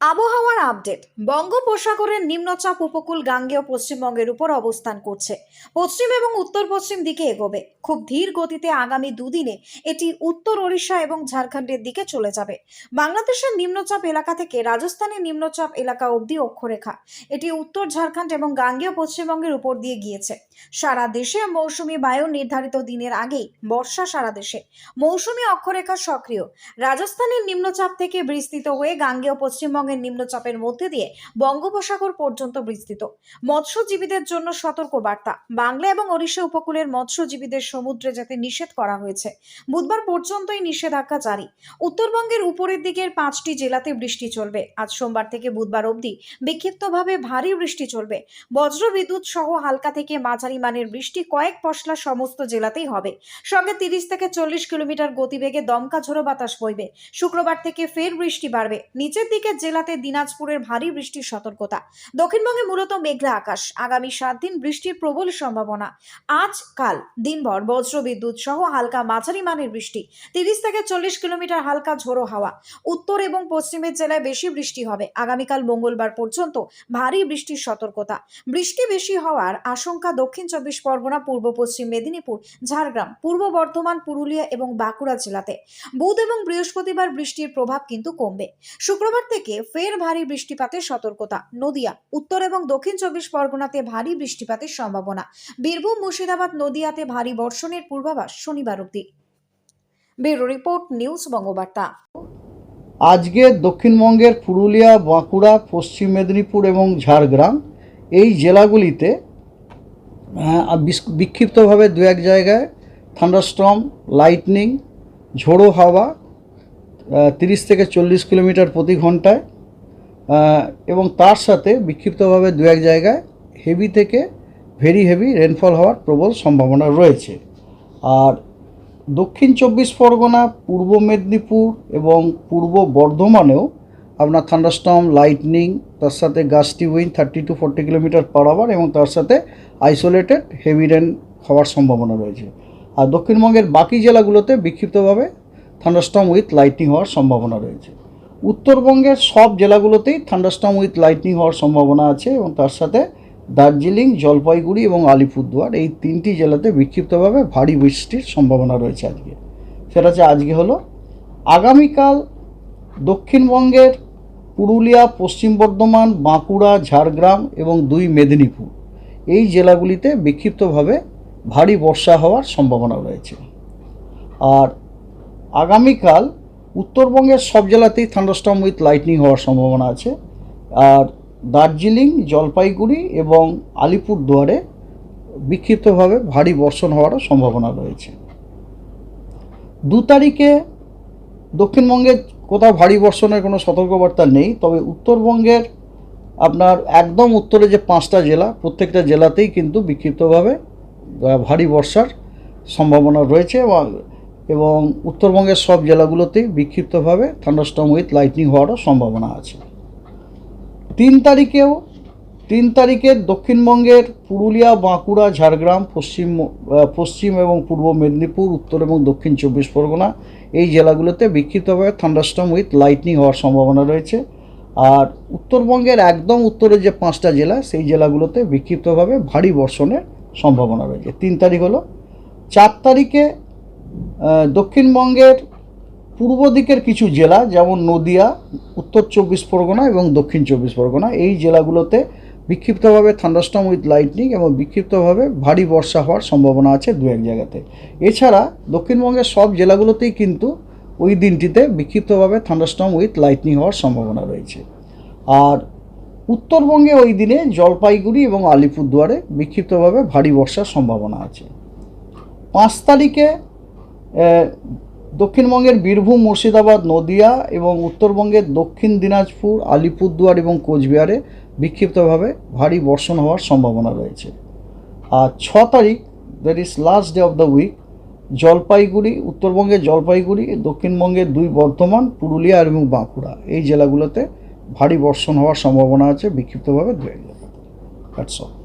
আবহাওয়ার আপডেট। বঙ্গোপসাগরের নিম্নচাপ উপকূল গাঙ্গেয় পশ্চিমবঙ্গের উপর অবস্থান করছে। পশ্চিম এবং উত্তর পশ্চিম দিকে এগোবে। খুব ধীর গতিতে আগামী দুদিনে এটি উত্তর ওড়িশা এবং ঝাড়খণ্ডের দিকে চলে যাবে। বাংলাদেশের নিম্নচাপ এলাকা থেকে রাজস্থানের নিম্নচাপ এলাকা অবধি অক্ষরেখা। এটি উত্তর ঝাড়খণ্ড এবং গাঙ্গেয় পশ্চিমবঙ্গের উপর দিয়ে গিয়েছে। সারা দেশে মৌসুমি বায়ু নির্ধারিত দিনের আগেই বর্ষা সারা দেশে। মৌসুমি অক্ষরেখা সক্রিয়। রাজস্থানের নিম্নচাপ থেকে বিস্তৃত হয়ে গাঙ্গেয় পশ্চিমবঙ্গের নিম্নচাপের মধ্যে দিয়ে বঙ্গোপসাগর পর্যন্ত বিস্তৃত। মৎস্যজীবীদের জন্য সতর্ক বার্তা বাংলা এবং ওড়িশা উপকূলের মৎস্যজীবীদের সমুদ্রে যেতে নিষেধ করা হয়েছে, বুধবার পর্যন্তই নিষেধাজ্ঞা জারি। উত্তরবঙ্গের উপরের দিকের পাঁচটি জেলাতে বৃষ্টি চলবে। আজ সোমবার থেকে বুধবার অবধি বিক্ষিপ্তভাবে ভারী বৃষ্টি চলবে। বজ্র বিদ্যুৎ সহ হালকা থেকে মাঝারি মানের বৃষ্টি কয়েক পশলা সমস্ত জেলাতেই হবে। সঙ্গে তিরিশ থেকে চল্লিশ কিলোমিটার গতিবেগে দমকা ঝোড়ো বাতাস বইবে। শুক্রবার থেকে ফের বৃষ্টি বাড়বে। নিচের দিকের জেলাতে দিনাজপুরের ভারী বৃষ্টির সতর্কতা। দক্ষিণবঙ্গে মূলত মেঘলা আকাশ। আগামী সাত দিন বৃষ্টির প্রবল সম্ভাবনা। আজ, কাল, দিনভর বজ্র বিদ্যুৎ সহ হালকা মাঝারি মানের বৃষ্টি। তিরিশ থেকে চল্লিশ কিলোমিটার হালকা ঝোড়ো হাওয়া। উত্তর এবং পশ্চিমের জেলায় বেশি বৃষ্টি হবে। আগামীকাল মঙ্গলবার পর্যন্ত ভারী বৃষ্টির সতর্কতা। বৃষ্টি বেশি হওয়ার আশঙ্কা দক্ষিণ চব্বিশ পরগনা, পূর্ব পশ্চিম মেদিনীপুর, ঝাড়গ্রাম, পূর্ব বর্ধমান, পুরুলিয়া এবং বাঁকুড়া জেলাতে। বুধ এবং বৃহস্পতিবার বৃষ্টির প্রভাব কিন্তু কমবে। শুক্রবার থেকে ফের ভারী বৃষ্টিপাতের সতর্কতা। নদিয়া, উত্তর এবং দক্ষিণ চব্বিশ পরগনাতে ভারী বৃষ্টিপাতের সম্ভাবনা। বীরভূম, মুর্শিদাবাদ, নদিয়াতে ভারী বর্ষণের পূর্বাভাস শনিবার অবধি। Bureau report, news Bangabarta. আজকে দক্ষিণবঙ্গের পুরুলিয়া, বাঁকুড়া, পশ্চিম মেদিনীপুর এবং ঝাড়গ্রাম এই জেলাগুলিতে বিক্ষিপ্তভাবে দু এক জায়গায় থান্ডারস্টর্ম, লাইটনিং, ঝোড়ো হাওয়া তিরিশ থেকে চল্লিশ কিলোমিটার প্রতি ঘন্টায় এবং তার সাথে বিক্ষিপ্তভাবে দু এক জায়গায় হেভি থেকে ভেরি হেভি রেনফল হওয়ার প্রবল সম্ভাবনা রয়েছে। আর দক্ষিণ চব্বিশ পরগনা, পূর্ব মেদিনীপুর এবং পূর্ব বর্ধমানেও আপনার থান্ডারস্টর্ম লাইটনিং তার সাথে gusty wind thirty to forty kilometre per hour এবং তার সাথে আইসোলেটেড হেভি রেন হওয়ার সম্ভাবনা রয়েছে। আর দক্ষিণবঙ্গের বাকি জেলাগুলোতে বিক্ষিপ্তভাবে থান্ডারস্টর্ম উইথ লাইটনিং হওয়ার সম্ভাবনা রয়েছে। উত্তরবঙ্গের সব জেলাগুলোতেই থান্ডারস্টর্ম উইথ লাইটনিং হওয়ার সম্ভাবনা আছে এবং তার সাথে দার্জিলিং, জলপাইগুড়ি এবং আলিপুরদুয়ার এই তিনটি জেলাতে বিক্ষিপ্তভাবে ভারী বৃষ্টির সম্ভাবনা রয়েছে আজকে। সেটা হচ্ছে আজকে হলো আগামীকাল দক্ষিণবঙ্গের পুরুলিয়া, পশ্চিম বর্ধমান, বাঁকুড়া, ঝাড়গ্রাম এবং দুই মেদিনীপুর এই জেলাগুলিতে বিক্ষিপ্তভাবে ভারী বর্ষা হওয়ার সম্ভাবনা রয়েছে। আর আগামীকাল উত্তরবঙ্গের সব জেলাতেই থান্ডারস্টর্ম উইথ লাইটনিং হওয়ার সম্ভাবনা আছে। আর দার্জিলিং, জলপাইগুড়ি এবং আলিপুরদুয়ারে বিক্ষিপ্তভাবে ভারী বর্ষণ হওয়ারও সম্ভাবনা রয়েছে। দু তারিখে দক্ষিণবঙ্গে কোথাও ভারী বর্ষণের কোনো সতর্কবার্তা নেই, তবে উত্তরবঙ্গের আপনার একদম উত্তরে যে পাঁচটা জেলা, প্রত্যেকটা জেলাতেই কিন্তু বিক্ষিপ্তভাবে ভারী বর্ষার সম্ভাবনা রয়েছে এবং এবং উত্তরবঙ্গের সব জেলাগুলোতেই বিক্ষিপ্তভাবে থান্ডারস্টর্ম উইথ লাইটনিং হওয়ারও সম্ভাবনা আছে। তিন তারিখেও, তিন তারিখে দক্ষিণবঙ্গের পুরুলিয়া, বাঁকুড়া, ঝাড়গ্রাম, পশ্চিম পশ্চিম এবং পূর্ব মেদিনীপুর, উত্তর এবং দক্ষিণ চব্বিশ পরগনা এই জেলাগুলোতে বিক্ষিপ্তভাবে থান্ডারস্টর্ম উইথ লাইটনিং হওয়ার সম্ভাবনা রয়েছে। আর উত্তরবঙ্গের একদম উত্তরে যে পাঁচটা জেলা, সেই জেলাগুলোতে বিক্ষিপ্তভাবে ভারী বর্ষণের সম্ভাবনা রয়েছে। তিন তারিখ হলো। চার তারিখে দক্ষিণবঙ্গের পূর্ব দিকের কিছু জেলা, যেমন নদিয়া, উত্তর চব্বিশ পরগনা এবং দক্ষিণ চব্বিশ পরগনা, এই জেলাগুলোতে বিক্ষিপ্তভাবে থান্ডারস্টর্ম উইথ লাইটনিং এবং বিক্ষিপ্তভাবে ভারী বর্ষা হওয়ার সম্ভাবনা আছে দু এক জায়গাতে। এছাড়া দক্ষিণবঙ্গের সব জেলাগুলোতেই কিন্তু ওই দিনটিতে বিক্ষিপ্তভাবে থান্ডারস্টর্ম উইথ লাইটনিং হওয়ার সম্ভাবনা রয়েছে। আর উত্তরবঙ্গে ওই দিনে জলপাইগুড়ি এবং আলিপুরদুয়ারে বিক্ষিপ্তভাবে ভারী বর্ষার সম্ভাবনা আছে। পাঁচ তারিখে দক্ষিণবঙ্গের বীরভূম, মুর্শিদাবাদ, নদিয়া এবং উত্তরবঙ্গের দক্ষিণ দিনাজপুর, আলিপুরদুয়ার এবং কোচবিহারে বিক্ষিপ্তভাবে ভারী বর্ষণ হওয়ার সম্ভাবনা রয়েছে। আর ছ তারিখ that is last day of the week Jalpaiguri উত্তরবঙ্গের জলপাইগুড়ি দক্ষিণবঙ্গের দুই বর্ধমান, পুরুলিয়া এবং বাঁকুড়া এই জেলাগুলোতে ভারী বর্ষণ হওয়ার সম্ভাবনা আছে, বিক্ষিপ্তভাবে দু এক জায়গাতে দ্যাটস অল